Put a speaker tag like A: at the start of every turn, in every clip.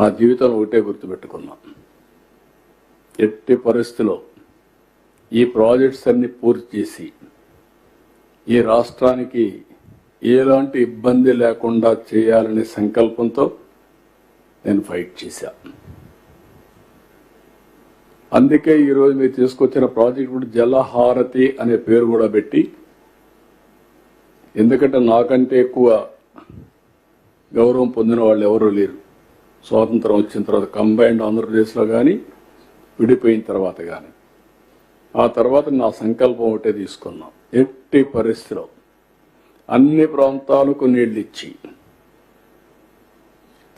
A: నా జీవితంలో ఒకటే గుర్తుపెట్టుకున్నా. ఎట్టి పరిస్థితిలో ఈ ప్రాజెక్ట్స్ అన్ని పూర్తి చేసి ఈ రాష్ట్రానికి ఎలాంటి ఇబ్బంది లేకుండా చేయాలనే సంకల్పంతో నేను ఫైట్ చేశా. అందుకే ఈరోజు మీరు తీసుకొచ్చిన ప్రాజెక్ట్ కూడా జలహారతి అనే పేరు కూడా పెట్టి ఎందుకంటే నాకంటే ఎక్కువ గౌరవం పొందిన వాళ్ళు ఎవరూ లేరు. స్వాతంత్రం వచ్చిన తర్వాత కంబైన్డ్ ఆంధ్రప్రదేశ్లో కానీ విడిపోయిన తర్వాత కానీ ఆ తర్వాత నా సంకల్పం ఒకటే తీసుకున్నాం. ఎట్టి పరిస్థితిలో అన్ని ప్రాంతాలకు నీళ్ళు ఇచ్చి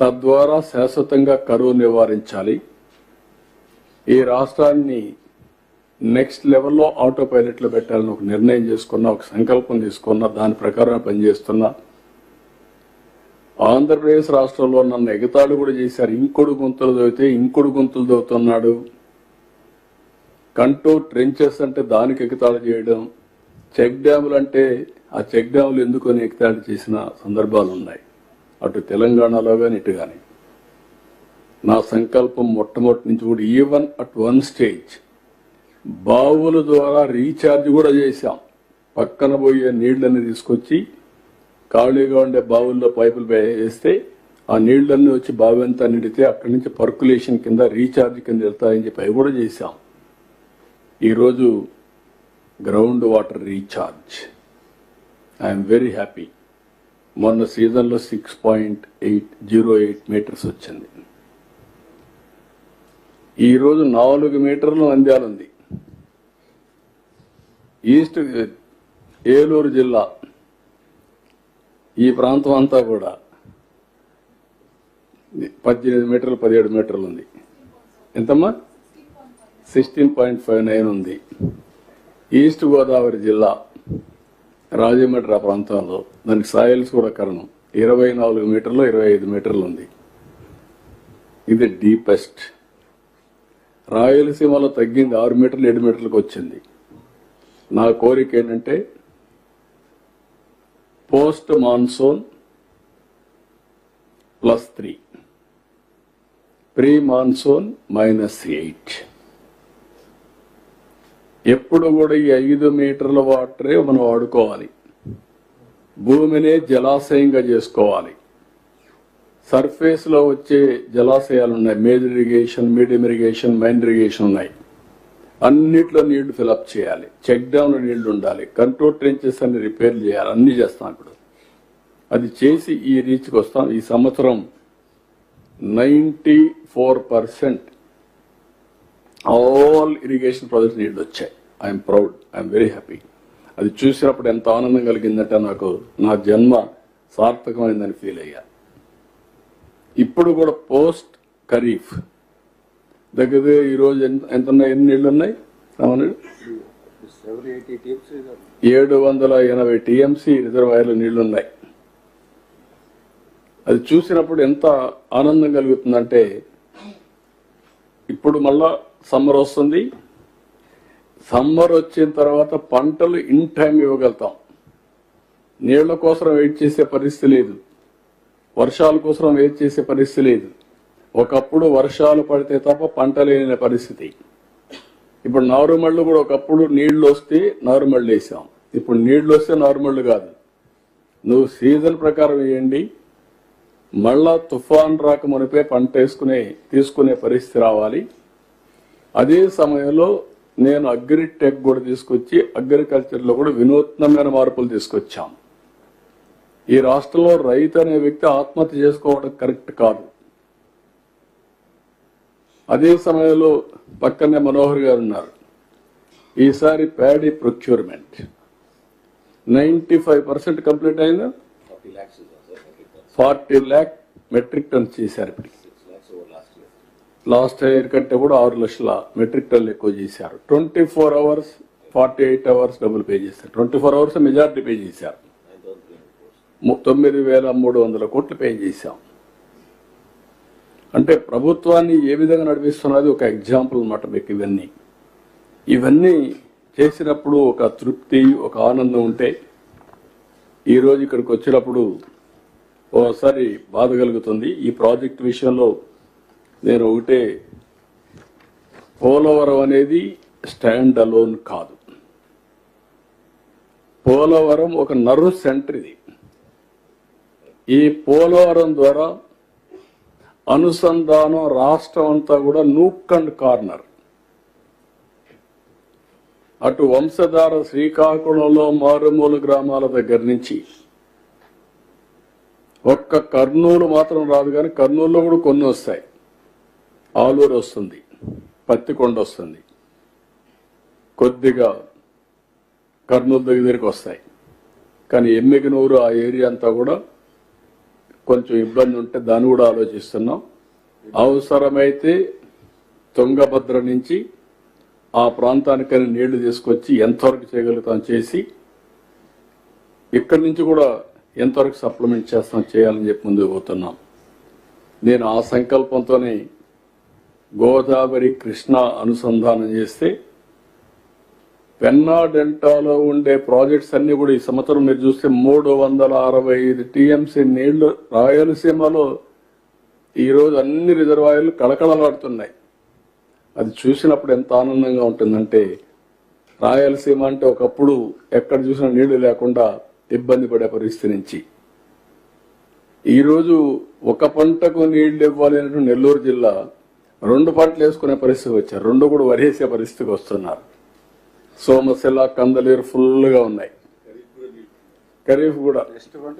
A: తద్వారా శాశ్వతంగా కరువు నివారించాలి. ఈ రాష్ట్రాన్ని నెక్స్ట్ లెవెల్లో ఆటో పైలట్లో పెట్టాలని ఒక నిర్ణయం చేసుకున్నా ఒక సంకల్పం తీసుకున్నా దాని ప్రకారం పనిచేస్తున్నా. ఆంధ్రప్రదేశ్ రాష్ట్రంలో నన్ను ఎగతాళి కూడా చేశారు. ఇంకొడు గుంతలు దవ్వితే ఇంకొడు గుంతలు దవ్వుతున్నాడు కంటూ ట్రెంచెస్ అంటే దానికి ఎగతాళి చేయడం. చెక్ డ్యాములు అంటే ఆ చెక్ డ్యాములు ఎందుకు ఎగతాళి చేసిన సందర్భాలు ఉన్నాయి. అటు తెలంగాణలో కానీ ఇటు కానీ నా సంకల్పం మొట్టమొదటి నుంచి కూడా ఈవెన్ అట్ వన్ స్టేజ్ బావుల ద్వారా రీఛార్జ్ కూడా చేశాం. పక్కన పోయే నీళ్ళని తీసుకొచ్చి ఖాళీగా ఉండే బావుల్లో పైపులు వేస్తే ఆ నీళ్ళన్నీ వచ్చి బావి అంతా నిండితే అక్కడి నుంచి పర్కులేషన్ కింద రీఛార్జ్ కింద వెళ్తాయని చెప్పి అవి కూడా చేశాం. ఈరోజు ground water recharge. I'm very happy మొన్న సీజన్లో six point eight zero eight meters వచ్చింది. ఈరోజు నాలుగు మీటర్లు నంద్యాల ఉంది. ఈస్ట్ ఏలూరు జిల్లా ఈ ప్రాంతం అంతా కూడా పద్దెనిమిది మీటర్లు పదిహేడు మీటర్లు ఉంది. ఎంతమ్మా? సిక్స్టీన్ పాయింట్ ఫైవ్ నైన్ ఉంది. ఈస్ట్ గోదావరి జిల్లా రాజమండ్రి ఆ ప్రాంతంలో దానికి సాయిల్స్ కూడా కారణం. ఇరవై నాలుగు మీటర్లు ఇరవై ఐదు మీటర్లు ఉంది. ఇది డీపెస్ట్. రాయలసీమలో తగ్గింది ఆరు మీటర్లు ఏడు మీటర్లకు వచ్చింది. నా కోరిక ఏంటంటే post monsoon plus three. Pre monsoon minus eight. ఎప్పుడు కూడా ఈ ఐదు మీటర్ల వాటరే మనం వాడుకోవాలి. భూమినే జలాశయంగా చేసుకోవాలి. సర్ఫేస్లో వచ్చే జలాశయాలు ఉన్నాయి major irrigation medium irrigation minor irrigation ఉన్నాయి. అన్నిట్లో నీళ్ళు ఫిలప్ చేయాలి. చెక్ డ్యామ్ నీళ్ళు ఉండాలి. కంట్రోల్ ట్రెంచెస్ అన్ని రిపేర్ చేయాలి. అన్ని చేస్తాం ఇప్పుడు. అది చేసి ఈ రీచ్కి వస్తాం. ఈ సంవత్సరం ninety four percent all irrigation projects నీళ్ళు వచ్చాయి. I'm proud. I'm very happy. అది చూసినప్పుడు ఎంత ఆనందం కలిగిందంటే నాకు నా జన్మ సార్థకమైందని ఫీల్ అయ్యా. ఇప్పుడు కూడా పోస్ట్ ఖరీఫ్. దగ్గర ఈరోజు ఎంత ఉన్నాయి ఎన్ని నీళ్ళు ఉన్నాయి
B: ఎయిటీ
A: ఏడు వందల ఎనభై టీఎంసీ రిజర్వాయర్లు నీళ్ళున్నాయి అది చూసినప్పుడు ఎంత ఆనందం కలుగుతుందంటే ఇప్పుడు మళ్ళా సమ్మర్ వస్తుంది. సమ్మర్ వచ్చిన తర్వాత పంటలు ఇన్ టైం ఇవ్వగలుగుతాం. నీళ్ళ కోసం వెయిట్ చేసే పరిస్థితి లేదు. వర్షాల కోసం వెయిట్ చేసే పరిస్థితి లేదు. ఒకప్పుడు వర్షాలు పడితే తప్ప పంట లేని పరిస్థితి. ఇప్పుడు నారుమళ్ళు కూడా ఒకప్పుడు నీళ్ళు వస్తే నారుమళ్ళు వేసాం. ఇప్పుడు నీళ్ళు వస్తే నారుమళ్ళు కాదు. నువ్వు సీజన్ ప్రకారం వేయండి. మళ్ళా తుఫాన్ రాక మునిపే పంట వేసుకునే తీసుకునే పరిస్థితి రావాలి. అదే సమయంలో నేను అగ్రిటెక్ కూడా తీసుకొచ్చి అగ్రికల్చర్లో కూడా వినూత్నమైన మార్పులు తీసుకొచ్చాం. ఈ రాష్ట్రంలో రైతు అనే వ్యక్తి ఆత్మహత్య చేసుకోవడం కరెక్ట్ కాదు. అదే సమయంలో పక్కనే మనోహర్ గారు ఉన్నారు ఈసారి paddy procurement. Ninety five percent complete అయిందా?
B: ఫార్టీ
A: ల్యాక్ మెట్రిక్ టన్ చేశారు ఇప్పటికి.
B: లాస్ట్ ఇయర్
A: కంటే కూడా ఆరు లక్షల మెట్రిక్ టన్లు ఎక్కువ చేశారు. Twenty four hours forty eight hours డబ్బులు పే చేశారు. Twenty four hours majority pay చేశారు. తొమ్మిది వేల మూడు వందల కోట్లు పే చేశాం. అంటే ప్రభుత్వాన్ని ఏ విధంగా నడిపిస్తున్నది ఒక ఎగ్జాంపుల్ అన్నమాట మీకు ఇవన్నీ. ఇవన్నీ చేసినప్పుడు ఒక తృప్తి ఒక ఆనందం ఉంటే ఈరోజు ఇక్కడికి వచ్చినప్పుడు ఓసారి బాధ కలుగుతుంది. ఈ ప్రాజెక్ట్ విషయంలో నేను ఒకటే పోలవరం అనేది స్టాండ్ అలోన్ కాదు. పోలవరం ఒక నర్వ్ సెంటర్ ఇది. ఈ పోలవరం ద్వారా అనుసంధానం రాష్ట్రం అంతా కూడా నూక్ అండ్ కార్నర్. అటు వంశధార శ్రీకాకుళంలో మారుమూల గ్రామాల దగ్గర నుంచి ఒక్క కర్నూలు మాత్రం రాదు కానీ కర్నూలులో కూడా కొన్ని వస్తాయి. ఆలూరు వస్తుంది పత్తికొండ వస్తుంది. కొద్దిగా కర్నూలు దగ్గరికి వస్తాయి. కానీ ఎమ్మిగనూరు ఆ ఏరియా అంతా కూడా కొంచెం ఇబ్బంది ఉంటే దాన్ని కూడా ఆలోచిస్తున్నాం. అవసరమైతే తుంగభద్ర నుంచి ఆ ప్రాంతానికని నీళ్ళు తీసుకొచ్చి ఎంతవరకు చేయగలుగుతాం చేసి ఇక్కడి నుంచి కూడా ఎంతవరకు సప్లిమెంట్ చేస్తాం చేయాలని చెప్పి ముందుకు పోతున్నాం. నేను ఆ సంకల్పంతోనే గోదావరి కృష్ణ అనుసంధానం చేస్తే పెన్నా డెల్టాలో ఉండే ప్రాజెక్ట్స్ అన్ని కూడా ఈ సంవత్సరం మీరు చూస్తే మూడు వందల అరవై ఐదు టీఎంసీ నీళ్ళు రాయలసీమలో ఈరోజు అన్ని రిజర్వాయర్లు కళకళలాడుతున్నాయి. అది చూసినప్పుడు ఎంత ఆనందంగా ఉంటుందంటే రాయలసీమ అంటే ఒకప్పుడు ఎక్కడ చూసినా నీళ్ళు లేకుండా ఇబ్బంది పడే పరిస్థితి నుంచి. ఈరోజు ఒక పంటకు నీళ్ళు ఇవ్వాలి నెల్లూరు జిల్లా రెండు పంటలు వేసుకునే పరిస్థితి వచ్చారు. రెండు కూడా వరేసే పరిస్థితికి వస్తున్నారు. సోమశిల కందలేరు ఫుల్గా ఉన్నాయి. ఖరీఫ్ కూడా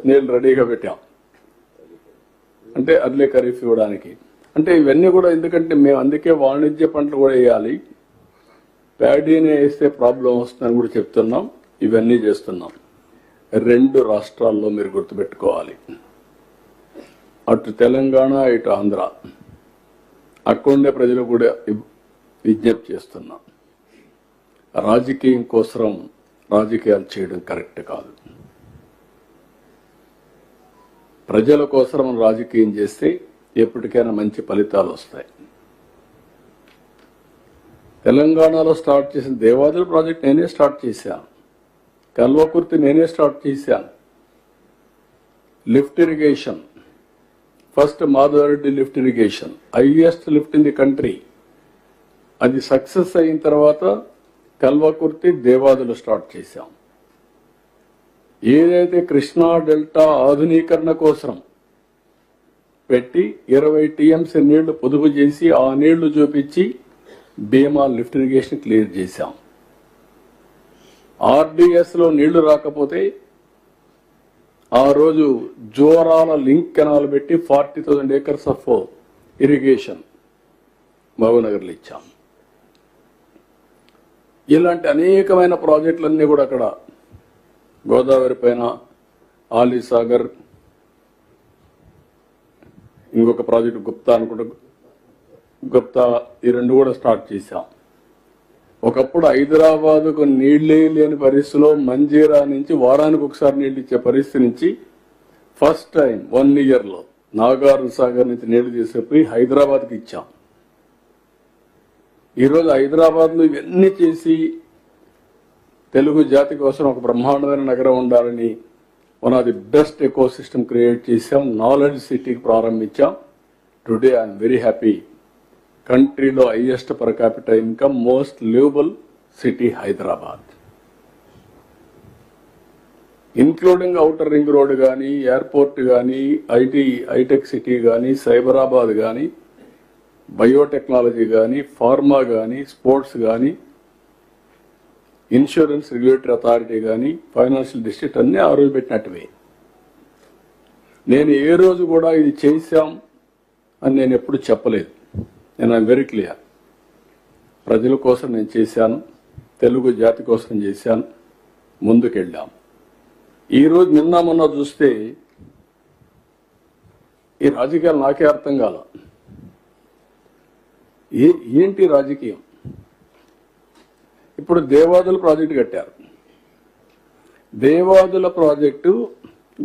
A: నీళ్ళు రెడీగా పెట్టాం. అంటే అర్లీ ఖరీఫ్ ఇవ్వడానికి. అంటే ఇవన్నీ కూడా ఎందుకంటే మేము అందుకే వాణిజ్య పంటలు కూడా వేయాలి. ప్యాడీనే వేస్తే ప్రాబ్లం వస్తుందని కూడా చెప్తున్నాం. ఇవన్నీ చేస్తున్నాం. రెండు రాష్ట్రాల్లో మీరు గుర్తుపెట్టుకోవాలి. అటు తెలంగాణ ఇటు ఆంధ్ర. అక్కడుండే ప్రజలు కూడా విజ్ఞప్తి చేస్తున్నాం. రాజకీయం కోసం రాజకీయాలు చేయడం కరెక్ట్ కాదు. ప్రజల కోసం రాజకీయం చేస్తే ఎప్పటికైనా మంచి ఫలితాలు వస్తాయి. తెలంగాణలో స్టార్ట్ చేసిన దేవాదుల ప్రాజెక్ట్ నేనే స్టార్ట్ చేశాను కల్వకుర్తి నేనే స్టార్ట్ చేశాను lift irrigation. First Madhava Reddy lift irrigation. Highest lift in the country. అది సక్సెస్ అయిన తర్వాత కల్వకుర్తి దేవాదులు స్టార్ట్ చేశాం. ఏదైతే కృష్ణా డెల్టా ఆధునీకరణ కోసం పెట్టి ఇరవై టీఎంసీ నీళ్ళు పొదుపు చేసి ఆ నీళ్ళు చూపించి భీమా లిఫ్ట్ ఇరిగేషన్ క్లియర్ చేశాం. ఆర్డిఎస్లో నీళ్ళు రాకపోతే ఆ రోజు జోరాల లింక్ కెనాల్ పెట్టి forty thousand acres of irrigation మహబూబ్నగర్లో ఇచ్చాం. ఇలాంటి అనేకమైన ప్రాజెక్టులన్నీ కూడా అక్కడ గోదావరి పైన ఆలీ సాగర్ ఇంకొక ప్రాజెక్ట్ గుప్తా అనుకుంటా గుప్తా ఈ రెండు కూడా స్టార్ట్ చేశాం. ఒకప్పుడు హైదరాబాద్కు నీళ్ళే లేని పరిస్థితిలో మంజీరా నుంచి వారానికి ఒకసారి నీళ్ళు ఇచ్చే పరిస్థితి నుంచి ఫస్ట్ టైం వన్ ఇయర్లో నాగార్జున సాగర్ నుంచి నీళ్ళు తీసుకుపోయి హైదరాబాద్కి ఇచ్చాం. ఈరోజు హైదరాబాద్లో ఇవన్నీ చేసి తెలుగు జాతి కోసం ఒక బ్రహ్మాండమైన నగరం ఉండాలని one of the best eco system create చేశాం నాలెడ్జ్ సిటీకి ప్రారంభించాం. టుడే ఐఎమ్ వెరీ హ్యాపీ కంట్రీలో highest per capital income most livable city Hyderabad. Including outer ring road కానీ ఎయిర్పోర్ట్ కానీ ఐటీ హైటెక్ సిటీ కానీ సైబరాబాద్ కానీ బయోటెక్నాలజీ కానీ ఫార్మా కానీ స్పోర్ట్స్ కానీ ఇన్సూరెన్స్ రెగ్యులేటరీ అథారిటీ కానీ ఫైనాన్షియల్ డిస్ట్రిక్ట్ అన్నీ ఆ రోజు పెట్టినట్టువే. నేను ఏ రోజు కూడా ఇది చేశాం అని నేను ఎప్పుడు చెప్పలేదు. నేను ఐమ్ వెరీ క్లియర్. ప్రజల కోసం నేను చేశాను. తెలుగు జాతి కోసం చేశాను. ముందుకెళ్ళాం. ఈరోజు నిన్న మొన్న చూస్తే ఈ రాజకీయాలు నాకే అర్థం కాల. ఏ ఏంటి రాజకీయం? ఇప్పుడు దేవాదుల ప్రాజెక్టు కట్టారు. దేవాదుల ప్రాజెక్టు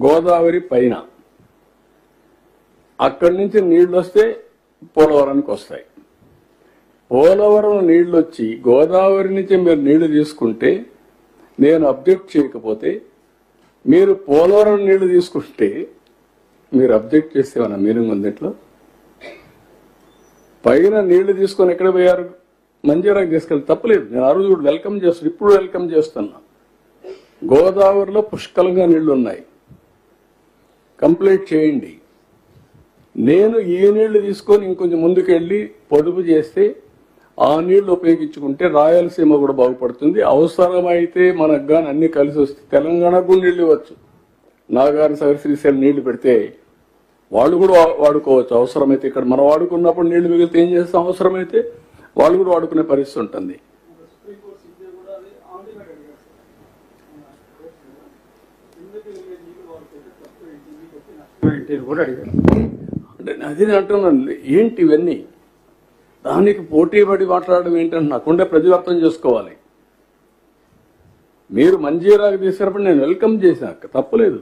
A: గోదావరి పైన. అక్కడి నుంచి నీళ్ళు వస్తే పోలవరానికి వస్తాయి. పోలవరం నీళ్ళు వచ్చి గోదావరి నుంచి మీరు నీళ్ళు తీసుకుంటే నేను అబ్జెక్ట్ చేయకపోతే మీరు పోలవరం నీళ్ళు తీసుకుంటే మీరు అబ్జెక్ట్ చేస్తే మన మీనింగ్ ఉంది పైన నీళ్ళు తీసుకొని ఎక్కడ పోయారు? మంజీరాకు తీసుకెళ్ళి తప్పలేదు. నేను ఆ రోజు వెల్కమ్ చేస్తాను ఇప్పుడు వెల్కమ్ చేస్తున్నా. గోదావరిలో పుష్కలంగా నీళ్ళు ఉన్నాయి కంప్లీట్ చేయండి. నేను ఏ నీళ్ళు తీసుకొని ఇంకొంచెం ముందుకు వెళ్ళి పొదుపు చేస్తే ఆ నీళ్ళు ఉపయోగించుకుంటే రాయలసీమ కూడా బాగుపడుతుంది. అవసరమైతే మనకు కానీ అన్ని కలిసి వస్తే తెలంగాణకు నీళ్ళు నీళ్ళు ఇవ్వచ్చు. నాగార్జున సాగర్ శ్రీశైలం నీళ్ళు పెడితే వాళ్ళు కూడా వాడుకోవచ్చు. అవసరమైతే ఇక్కడ మనం వాడుకున్నప్పుడు నీళ్ళు మిగిలితే ఏం చేస్తాం? అవసరమైతే వాళ్ళు కూడా వాడుకునే పరిస్థితి ఉంటుంది.
C: కూడా అడిగారు
A: అంటే అది నేను అంటున్నాను. ఏంటి ఇవన్నీ? దానికి పోటీ పడి మాట్లాడడం ఏంటంటే నాకుండే ప్రతివర్తం అర్థం చేసుకోవాలి. మీరు మంజీరాకు తీసుకున్నప్పుడు నేను వెల్కమ్ చేశాను. తప్పలేదు.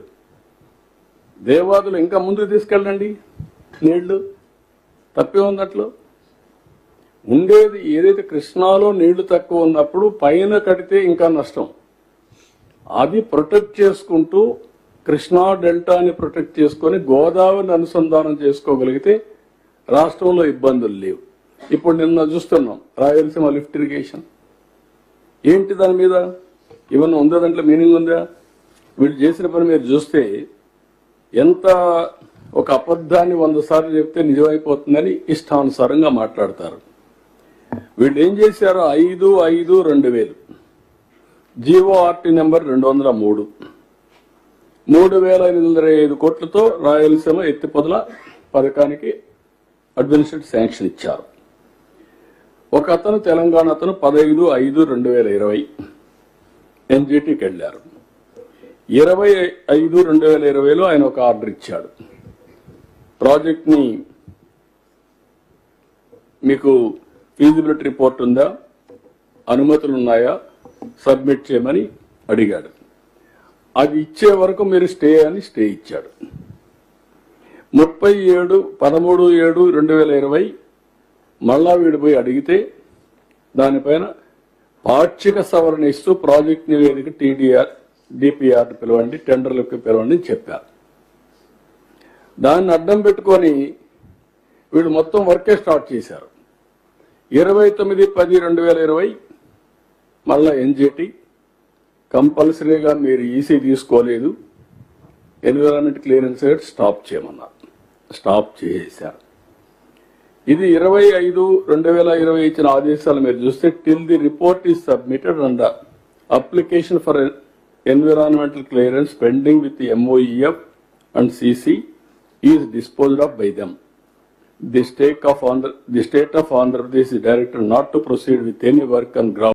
A: దేవాదులు ఇంకా ముందుకు తీసుకెళ్ళండి. నీళ్ళు తప్పే ఉంది అట్లు. ఉండేది ఏదైతే కృష్ణాలో నీళ్ళు తక్కువ ఉన్నప్పుడు పైన కడితే ఇంకా నష్టం. అది ప్రొటెక్ట్ చేసుకుంటూ కృష్ణా డెల్టాని ప్రొటెక్ట్ చేసుకొని గోదావరిని అనుసంధానం చేసుకోగలిగితే రాష్ట్రంలో ఇబ్బందులు లేవు. ఇప్పుడు నిన్న చూస్తున్నాం రాయలసీమ లిఫ్ట్ ఇరిగేషన్. ఏంటి దాని మీద? ఏమన్నా ఉందా దాంట్లో మీనింగ్ ఉందా? వీళ్ళు చేసిన పని మీరు చూస్తే ఎంత ఒక అబద్ధాన్ని వంద సార్లు చెప్తే నిజమైపోతుందని ఇష్టానుసారంగా మాట్లాడతారు. వీళ్ళు ఏం చేశారు? ఐదు ఐదు రెండు వేలు. జీఓఆర్టీ నెంబర్ రెండు వందల మూడు. మూడు వేల ఎనిమిది వందల ఐదు కోట్లతో రాయలసీమ ఎత్తిపదల పథకానికి అడ్మినిస్ట్రేటివ్ శాంక్షన్ ఇచ్చారు. ఒక అతను తెలంగాణ అతను పదహైదు ఐదు రెండు వేల ఇరవై. ఎన్జిటికి వెళ్ళారు. ఇరవై ఐదు రెండు వేల ఇరవైలో ఆయన ఒక ఆర్డర్ ఇచ్చాడు. ప్రాజెక్ట్ని మీకు ఫీజిబిలిటీ రిపోర్ట్ ఉందా? అనుమతులు ఉన్నాయా సబ్మిట్ చేయమని అడిగాడు. అది ఇచ్చే వరకు మీరు స్టే అని స్టే ఇచ్చాడు. ముప్పై ఏడు పదమూడు ఏడు రెండు వేల ఇరవై మళ్ళా వీడు పోయి అడిగితే దానిపైన పాక్షిక సవరణ ఇస్తూ ప్రాజెక్ట్ నివేదిక టీడీఆర్ డిపిఆర్ పిలవండి టెండర్లకు పిలవండి అని చెప్పారు. దాన్ని అడ్డం పెట్టుకొని వీళ్ళు మొత్తం వర్కే స్టార్ట్ చేశారు. ఇరవై తొమ్మిది పది రెండు వేల ఇరవై మళ్ళా ఎన్జిటి కంపల్సరీగా మీరు ఈసీ తీసుకోలేదు. ఎన్విరాన్మెంట్ క్లియరెన్స్ రేట్ స్టాప్ చేయమన్నారు. స్టాప్ చేశారు. ఇది ఇరవై ఐదు రెండు వేల ఇరవై ఇచ్చిన ఆదేశాలు మీరు చూస్తే till the report is submitted and application for environmental clearance pending with the MOEF and CC is disposed of by them. The, of Andhra, the state of Andhra Pradesh is directed not to proceed with any work on ground.